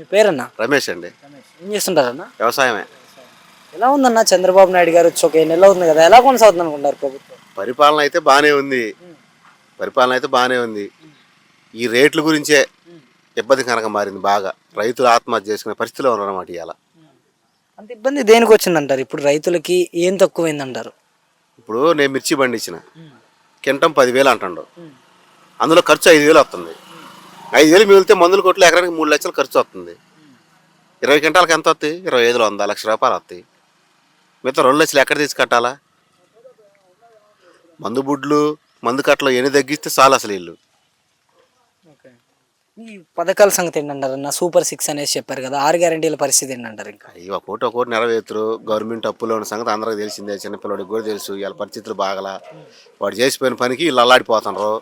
మీ పేరన్నా? రమేష్ అండి. ఏం చేస్తుంటారన్నా? వ్యవసాయమే. ఎలా ఉందన్న చంద్రబాబు నాయుడు గారు? వచ్చి ఒక నెల ఉంది కదా ఎలా కొనసాగుతుంది అనుకుంటారు ప్రభుత్వం? పరిపాలన అయితే బాగానే ఉంది. పరిపాలన అయితే బాగానే ఉంది. ఈ రేట్ల గురించే ఇబ్బంది కనుక మారింది బాగా. రైతులు ఆత్మహత్య చేసుకునే పరిస్థితిలో ఉన్నారన్నమాట ఇవాళ అంత ఇబ్బంది దేనికి వచ్చిందంటారు? ఇప్పుడు రైతులకి ఏం తక్కువైందంటారు? ఇప్పుడు నేను మిర్చి పండించిన. కింటం పదివేలు అంటాడు. అందులో ఖర్చు ఐదు వేలు వస్తుంది. ఐదు వేలు మిగిలితే మందులు కొట్లు ఎకరానికి మూడు లక్షలు ఖర్చు వస్తుంది. ఇరవై క్వింటాలకు ఎంత వస్తాయి? ఇరవై ఐదులో వంద లక్ష రూపాయలు వస్తాయి. మిగతా రెండు లక్షలు ఎక్కడ తీసి కట్టాలా? మందు బుడ్లు మందు కట్టలు ఎన్ని తగ్గిస్తే చాలు అసలు ఇల్లు. ఈ పథకాల సంగతి ఏంటంటారు అన్న? సూపర్ సిక్స్ అనేసి చెప్పారు కదా ఆరు గ్యారంటీల పరిస్థితి ఏంటంటారు ఇంకా? అయ్యి ఒక్కోటి ఒక్కోటి నెరవేర్తురు. గవర్నమెంట్ అప్పులో ఉన్న సంగతి అందరికీ తెలిసిందే. చిన్నపిల్లడికి కూడా తెలుసు. వీళ్ళ పరిస్థితులు బాగలా. వాడు చేసిపోయిన పనికి వీళ్ళు అల్లాడిపోతున్నారు.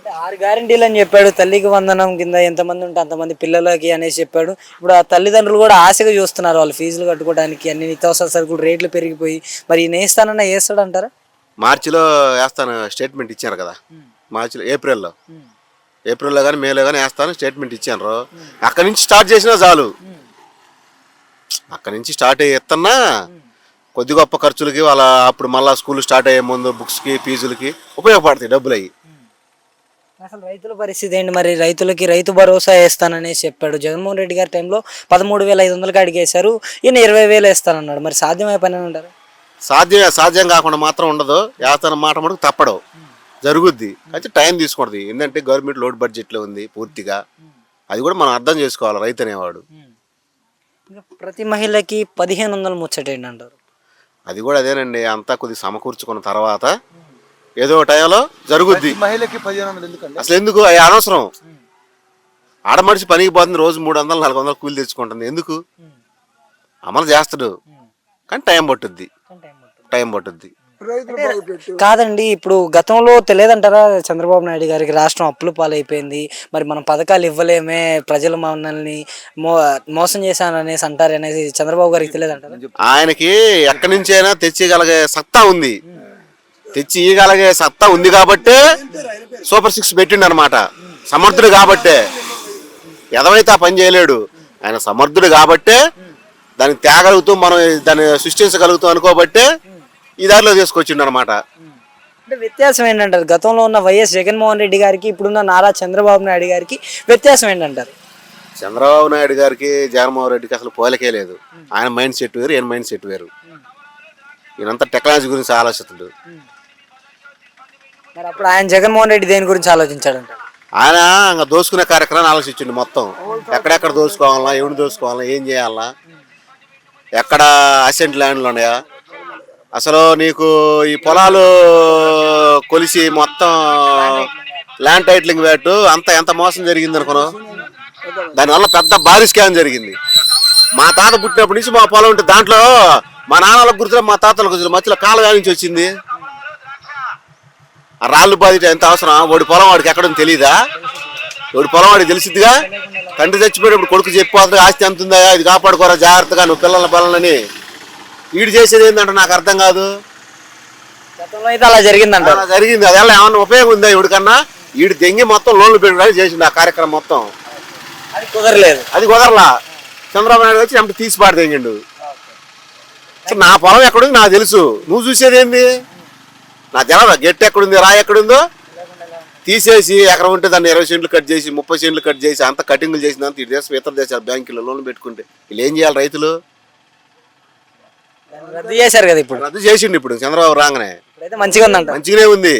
అంటే ఆరు గ్యారంటీలు అని చెప్పాడు. తల్లికి వందనం కింద ఎంతమంది ఉంటే అంతమంది పిల్లలకి అనేసి చెప్పాడు. ఇప్పుడు ఆ తల్లిదండ్రులు కూడా ఆశగా చూస్తున్నారు వాళ్ళు ఫీజులు కట్టుకోవడానికి అన్ని నిత్యావసర సరుకులు రేట్లు పెరిగిపోయి. మరి ఈయన వేస్తానన్నా వేస్తాడు అంటారా మార్చిలో వేస్తాను స్టేట్మెంట్ ఇచ్చారు కదా. మార్చిలో ఏప్రిల్లో. ఏప్రిల్లో కానీ మేలో కానీ వేస్తాను స్టేట్మెంట్ ఇచ్చాను అక్కడి నుంచి స్టార్ట్ చేసినా చాలు. అక్కడి నుంచి స్టార్ట్ ఎత్తన్నా కొద్ది గొప్ప ఖర్చులకి వాళ్ళ అప్పుడు మళ్ళీ స్కూల్ స్టార్ట్ అయ్యే ముందు బుక్స్కి ఫీజులకి ఉపయోగపడతాయి డబ్బులు అయ్యి అసలు రైతుల పరిస్థితి ఏంటి? మరి రైతులకి రైతు భరోసా వేస్తాననేసి చెప్పాడు. జగన్మోహన్ రెడ్డి గారి టైంలో పదమూడు వేల ఐదు వందలకి అడిగేశారు ఈయన ఇరవై వేలు వేస్తానన్నాడు. మరి సాధ్యమై పని అని అంటారు సాధ్యమే సాధ్యం కాకుండా మాత్రం ఉండదు. వేస్తాన మాట మటుకు తప్పడం. జరుగుద్ది. అయితే టైం తీసుకుంటుంది ఏంటంటే గవర్నమెంట్ లోడ్ బడ్జెట్లో ఉంది పూర్తిగా. అది కూడా మనం అర్థం చేసుకోవాలి రైతు అనేవాడు. ప్రతి మహిళకి పదిహేను వందలు ముచ్చటేంటి అంటారు అది కూడా అదేనండి. అంతా కొద్దిగా సమకూర్చుకున్న తర్వాత ఏదో ఒక టైంలో జరుగుద్ది. మహిళకి పదిహేను వందలు ఎందుకండి? అసలు ఎందుకు? అవి అనవసరం. ఆడమనిషి పనికి పోతుంది రోజు మూడు వందలు నాలుగు వందలు కూలి తెచ్చుకుంటుంది. ఎందుకు? అమలు చేస్తాడు. కానీ టైం పట్టుద్ది. టైం పట్టుద్ది. కాదండి ఇప్పుడు గతంలో తెలియదంటారా? చంద్రబాబు నాయుడు గారికి రాష్ట్రం అప్పుల పాలైపోయింది. మరి మనం పథకాలు ఇవ్వలేమే ప్రజలు మనల్ని మో మోసం చేశాననేసి అంటారు అనేసి చంద్రబాబు గారికి తెలియదంటారా? ఆయనకి ఎక్కడి నుంచైనా తెచ్చిగలిగే సత్తా ఉంది. తెచ్చి ఇయ్యగలిగే సత్తా ఉంది కాబట్టే సూపర్ సిక్స్ పెట్టిండు అనమాట సమర్థుడు కాబట్టే. ఎదవైతే ఆ పని చేయలేడు ఆయన సమర్థుడు కాబట్టే దాన్ని తేగలుగుతూ మనం దాన్ని సృష్టించగలుగుతాం అనుకోబట్టే ఈ దారిలో తీసుకొచ్చిండు అనమాట అంటే వ్యత్యాసం ఏంటంటారు? గతంలో ఉన్న వైఎస్ జగన్మోహన్ రెడ్డి గారికి ఇప్పుడున్న నారా చంద్రబాబు నాయుడు గారికి వ్యత్యాసం ఏంటంటారు? చంద్రబాబు నాయుడు గారికి జగన్మోహన్ రెడ్డికి అసలు పోలికే లేదు. ఆయన మైండ్ సెట్ వేరు ఈయన మైండ్ సెట్ వేరు. ఈయనంతా టెక్నాలజీ గురించి ఆలోచిస్తుడు. మరి అప్పుడు ఆయన జగన్మోహన్ రెడ్డి దేని గురించి ఆలోచించాడంట? ఆయన ఇంకా దోసుకునే కార్యక్రమాన్ని ఆలోచించిండు మొత్తం. ఎక్కడెక్కడ దోసుకోవాలా ఎవరిని దోసుకోవాలా ఏం చేయాలా ఎక్కడ అసెంట్ ల్యాండ్లు ఉన్నాయా? అసలు నీకు ఈ పొలాలు కొలిసి మొత్తం ల్యాండ్ టైటిలింగ్ వేటు అంత ఎంత మోసం జరిగింది అనుకున్నావు? దానివల్ల పెద్ద భారీ స్కామ్ జరిగింది. మా తాత పుట్టినప్పటి నుంచి మా పొలం ఉంటే దాంట్లో మా నాన్నలకు గుర్తులే మా తాతలకు గుర్తులే మధ్యలో కాలు నుంచి వచ్చింది. ఆ రాళ్ళు బాధిట ఎంత అవసరం? వాడి పొలం వాడికి ఎక్కడో తెలియదా వాడి పొలం వాడికి తెలిసిద్దిగా? తండ్రి చచ్చిపోయినప్పుడు కొడుకు చెప్పిపోతుంది ఆస్తి ఎంత ఉందా? ఇది కాపాడుకోరా జాగ్రత్తగా నువ్వు పిల్లల పిల్లలని వీడు చేసేది ఏంటంటే నాకు అర్థం కాదు. అయితే అలా జరిగిందంటారు అలా జరిగింది. అది ఎలా ఏమన్నా ఉపయోగం ఉందా ఇవిడికన్నా వీడు దెంగి మొత్తం లోన్లు పెట్టడానికి చేసిండు ఆ కార్యక్రమం మొత్తం. అది కుదరలేదు. అది కుదరలా. చంద్రబాబు నాయుడు వచ్చి ఎంపీ తీసి పాడు తెంగిండు నా పొలం ఎక్కడుంది? నాకు తెలుసు. నువ్వు చూసేది ఏంది? నా తెలదా గట్టి ఎక్కడుంది రాయి ఎక్కడుందో? తీసేసి ఎకరం ఉంటే దాన్ని ఇరవై సెంట్లు కట్ చేసి ముప్పై సెంట్లు కట్ చేసి అంత కటింగ్లు చేసినంత ఇటు దేశం ఇతర దేశాల బ్యాంకుల్లో లోన్లు పెట్టుకుంటే వీళ్ళు ఏం చేయాలి రైతులు? రద్దు చేశారు కదా ఇప్పుడు. రద్దు చేసిండు ఇప్పుడు చంద్రబాబు రాగానే. మంచిగా ఉందంట. మంచిగానే ఉంది.